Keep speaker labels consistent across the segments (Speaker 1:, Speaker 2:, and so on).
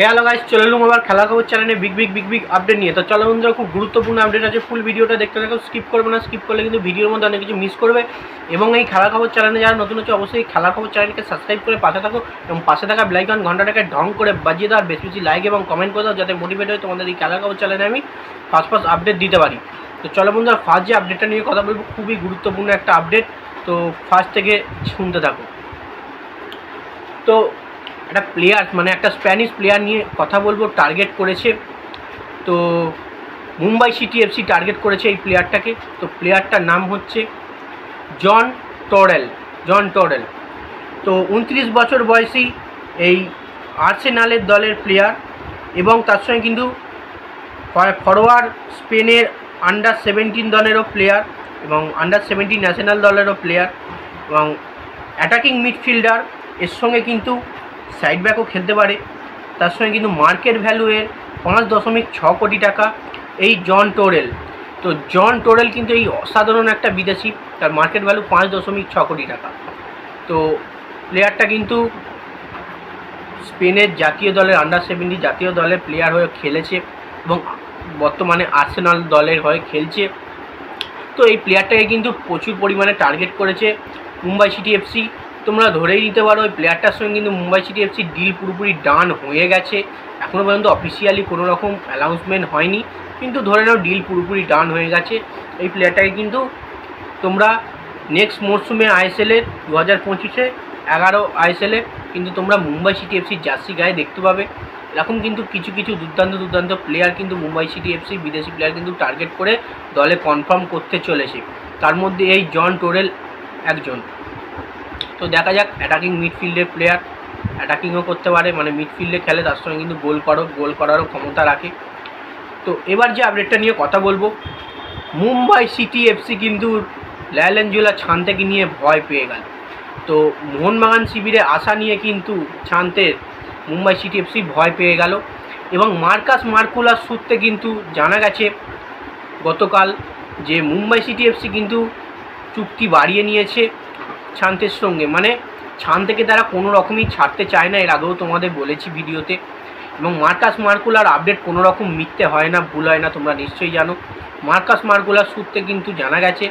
Speaker 1: এ hello guys চলে এলুম আবার খেলা খবর চ্যানেলে big big big big update নিয়ে। তো চলো বন্ধুরা, খুব গুরুত্বপূর্ণ আপডেট আছে। ফুল ভিডিওটা দেখতে থাকো স্কিপ করবে না স্কিপ করলে কিন্তু ভিডিওর মধ্যে অনেক কিছু মিস করবে। এবং এই খেলা খবর চ্যানেলে যারা নতুন হচ্ছে অবশ্যই খেলা খবর চ্যানেলকে সাবস্ক্রাইব করে পাশে থাকো এবং পাশে থাকা ব্লাইকন ঘন্টাটাকে ঢং করে বাজিয়ে দাও, আর বেশি বেশি লাইক এবং কমেন্ট করে দাও, যাতে মোটিভেট হয় তোমাদের এই খেলা খবর চ্যানেলে আমি ফার্স্ট ফার্স্ট আপডেট দিতে পারি। তো চলো বন্ধুরা ফার্স্ট যে আপডেটটা নিয়ে কথা বলব, খুবই গুরুত্বপূর্ণ একটা আপডেট তো ফার্স্ট থেকে শুনতে থাকো। তো একটা প্লেয়ার মানে একটা স্প্যানিশ প্লেয়ার নিয়ে কথা বলব টার্গেট করেছে। তো মুম্বাই সিটি এফসি টার্গেট করেছে এই প্লেয়ারটাকে তো প্লেয়ারটার নাম হচ্ছে জন টরেল জন টরেল। তো উনত্রিশ বছর বয়সী এই আর্সেনালের দলের প্লেয়ার এবং তার সঙ্গে কিন্তু ফরওয়ার্ড স্পেনের আন্ডার সেভেন্টিন দলেরও প্লেয়ার এবং আন্ডার সেভেন্টিন ন্যাশনাল দলেরও প্লেয়ার এবং অ্যাটাকিং মিডফিল্ডার এর সঙ্গে কিন্তু সাইড ব্যাকও খেলতে পারে। তার সঙ্গে কিন্তু মার্কেট ভ্যালু এর পাঁচ দশমিক ছ কোটি টাকা এই জন টোরেল। তো জন টোরেল কিন্তু এই অসাধারণ একটা বিদেশি, তার মার্কেট ভ্যালু পাঁচ দশমিক ছ কোটি টাকা। তো প্লেয়ারটা কিন্তু স্পেনের জাতীয় দলের আন্ডার সেভেন্টি জাতীয় দলের প্লেয়ার হয়ে খেলেছে এবং বর্তমানে আর্সেনাল দলের হয়ে খেলছে। তো এই প্লেয়ারটাকে কিন্তু প্রচুর পরিমাণে টার্গেট করেছে। মুম্বাই সিটি এফসি তোমরা ধরেই নিতে পারো, ওই প্লেয়ারটার সঙ্গে কিন্তু মুম্বাই সিটি এফসি ডিল পুরোপুরি ডান হয়ে গেছে। এখনও পর্যন্ত অফিসিয়ালি কোনো রকম অ্যানাউন্সমেন্ট হয়নি, কিন্তু ধরে নাও ডিল পুরোপুরি ডান হয়ে গেছে। এই প্লেয়ারটাকে কিন্তু তোমরা নেক্সট মরশুমে আইএসএলের দু হাজার পঁচিশে এগারো আইএসএলে কিন্তু তোমরা মুম্বাই সিটি এফসির জার্সি গায়ে দেখতে পাবে। এরকম কিন্তু কিছু কিছু দুর্দান্ত দুর্দান্ত প্লেয়ার কিন্তু মুম্বাই সিটি এফসি বিদেশি প্লেয়ার কিন্তু টার্গেট করে দলে কনফার্ম করতে চলেছে। তার মধ্যে এই জন টোরেল একজন। তো দেখা যাক অ্যাটাকিং মিডফিল্ডের প্লেয়ার অ্যাটাকিংও করতে পারে মানে মিডফিল্ডে খেলে তার সঙ্গে কিন্তু গোল করো গোল করারও ক্ষমতা রাখে। তো এবার যে আপডেটটা নিয়ে কথা বলব, মুম্বাই সিটি এফসি কিন্তু ল্যালেঞ্জুলা ছান থেকে নিয়ে ভয় পেয়ে গেল। তো মোহনবাগান শিবিরে আশা নিয়ে কিন্তু ছান্তের মুম্বাই সিটি এফসি ভয় পেয়ে গেল এবং মার্কাস মার্কুলার সূত্রে কিন্তু জানা গেছে গতকাল যে মুম্বাই সিটি এফসি কিন্তু চুক্তি বাড়িয়ে নিয়েছে। ছান্তের সঙ্গে। মানে ছান থেকে তারা কোনো রকমই ছাড়তে চায় না, এর আগেও তোমাদের বলেছি ভিডিওতে। এবং মার্কাস মার্কুলার আপডেট কোনো রকম মিথ্যে হয় না, ভুল হয় না, তোমরা নিশ্চয়ই জানো। মার্কাস মার্কুলার সূত্রে কিন্তু জানা গেছে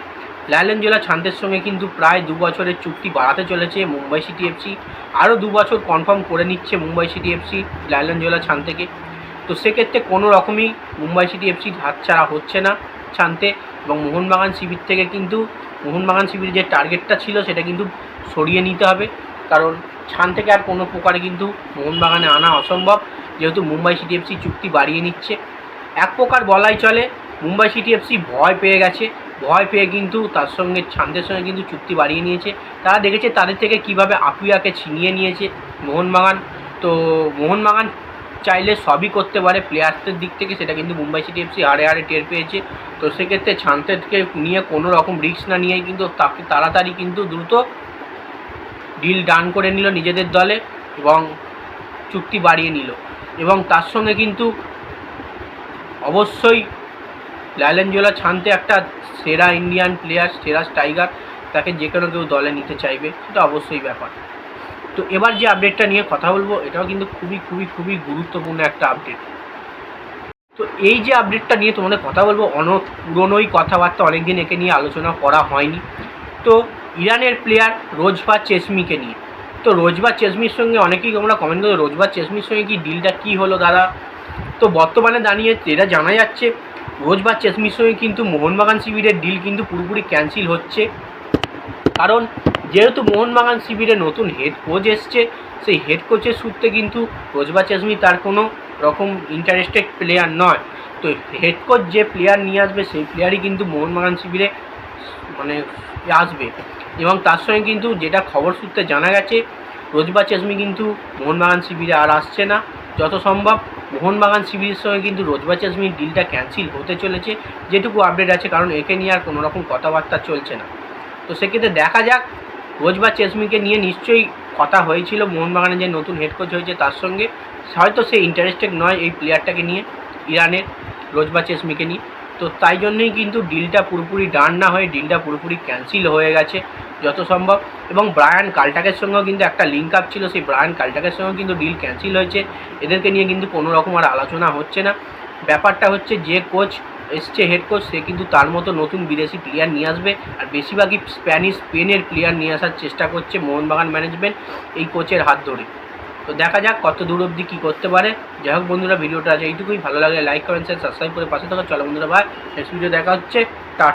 Speaker 1: লাইলেনজোলা ছান্তের সঙ্গে কিন্তু প্রায় দু বছরের চুক্তি বাড়াতে চলেছে মুম্বাই সিটি এফসি আরও দু বছর কনফার্ম করে নিচ্ছে মুম্বাই সিটি এফসি ছান থেকে। তো সেক্ষেত্রে কোনো রকমই মুম্বাই সিটি এফসি হাতছাড়া হচ্ছে না ছানতে এবং মোহনবাগান শিবির থেকে কিন্তু মোহনবাগান শিবির যে টার্গেটটা ছিল সেটা কিন্তু সরিয়ে নিতে হবে। কারণ ছান থেকে আর কোনো প্রকারে কিন্তু মোহনবাগানে আনা অসম্ভব। যেহেতু মুম্বাই সিটি এফসি চুক্তি বাড়িয়ে নিচ্ছে। এক প্রকার বলাই চলে, মুম্বাই সিটি এফসি ভয় পেয়ে গেছে। ভয় পেয়ে কিন্তু তার সঙ্গে, ছান্দের সঙ্গে কিন্তু চুক্তি বাড়িয়ে নিয়েছে। তারা দেখেছে তাদের থেকে কীভাবে আপুয়াকে ছিনিয়ে নিয়েছে মোহনবাগান। তো মোহনবাগান চাইলে সবই করতে পারে। প্লেয়ার্সদের দিক থেকে সেটা কিন্তু মুম্বাই সিটি এফসি হারে হারে টের পেয়েছে। তো সেক্ষেত্রে ছান্তেরকে নিয়ে কোনো রকম রিস্ক না নিয়েই কিন্তু তাকে তাড়াতাড়ি কিন্তু দ্রুত ডিল ডান করে নিল নিজেদের দলে এবং চুক্তি বাড়িয়ে নিল। এবং তার সঙ্গে কিন্তু অবশ্যই লাইলেনজোলা ছানতে একটা সেরা ইন্ডিয়ান প্লেয়ার সেরা স্ট্রাইকার তাকে যে কোনো কেউ দলে নিতে চাইবে, সেটা অবশ্যই ব্যাপার। তো এবার যে আপডেটটা নিয়ে কথা বলব, এটাও কিন্তু খুবই খুবই খুবই গুরুত্বপূর্ণ একটা আপডেট তো এই যে আপডেটটা নিয়ে তোমাদের কথা বলব অনেক পুরনোই কথাবার্তা অনেকদিন একে নিয়ে আলোচনা করা হয়নি। তো ইরানের প্লেয়ার রোজবা চেসমিকে নিয়ে। তো রোজবা চেসমির সঙ্গে অনেকেই তোমরা কমেন্ট করো রোজবা চেসমির সঙ্গে কি ডিলটা কী হলো দাদা? তো বর্তমানে দাঁড়িয়ে এটা জানা যাচ্ছে রোজবা চেসমির সঙ্গে কিন্তু মোহনবাগান শিবিরের ডিল কিন্তু পুরোপুরি ক্যান্সেল হচ্ছে। কারণ যেহেতু মোহনবাগান শিবিরে নতুন হেড কোচ এসছে, সেই হেড কোচের সূত্রে কিন্তু রোজবা চেসমি তার কোনো রকম ইন্টারেস্টেড প্লেয়ার নয়। তো হেড কোচ যে প্লেয়ার নিয়ে আসবে, সেই প্লেয়ারই কিন্তু মোহনবাগান শিবিরে মানে আসবে। এবং তার সঙ্গে কিন্তু যেটা খবর সূত্রে জানা গেছে রোজবা চেসমি কিন্তু মোহনবাগান শিবিরে আর আসছে না। যত সম্ভব মোহনবাগান শিবিরের সঙ্গে কিন্তু রোজবা চেসমির ডিলটা ক্যান্সেল হতে চলেছে, যেটুকু আপডেট আছে, কারণ একে নিয়ে আর কোনো রকম কথাবার্তা চলছে না। তো সেক্ষেত্রে দেখা যাক রোজবা চেসমিকে নিয়ে নিশ্চয়ই কথা হয়েছিল। মোহনবাগানের যে নতুন হেড কোচ হয়েছে তার সঙ্গে। হয়তো সে ইন্টারেস্টেড নয় এই প্লেয়ারটাকে নিয়ে, ইরানের রোজবা চেসমিকে নিয়ে। তো তাই জন্যই কিন্তু ডিলটা পুরোপুরি ডান না হয়ে ডিলটা পুরোপুরি ক্যান্সেল হয়ে গেছে যত সম্ভব এবং ব্রায়ান কালটাকের সঙ্গেও কিন্তু একটা লিঙ্ক আপ ছিল। সেই ব্রায়ান কালটাকের সঙ্গেও কিন্তু ডিল ক্যান্সেল হয়েছে। এদেরকে নিয়ে কিন্তু কোনো রকম আর আলোচনা হচ্ছে না। ব্যাপারটা হচ্ছে যে কোচ এসছে হেড কোচ সে কিন্তু তার মতো নতুন বিদেশি প্লেয়ার নিয়ে আসবে। আর বেশিরভাগই স্প্যানিশ স্পেনের প্লেয়ার নিয়ে আসার চেষ্টা করছে মোহনবাগান ম্যানেজমেন্ট এই কোচের হাত ধরে। তো দেখা যাক কত দূর অবধি কী করতে পারে। যাই হোক বন্ধুরা, ভিডিওটা আছে এইটুকুই। ভালো লাগলে লাইক করেন সাবস্ক্রাইব করে পাশে থাকা। চলো বন্ধুরা ভাই নেক্সট ভিডিও দেখা হচ্ছে। টা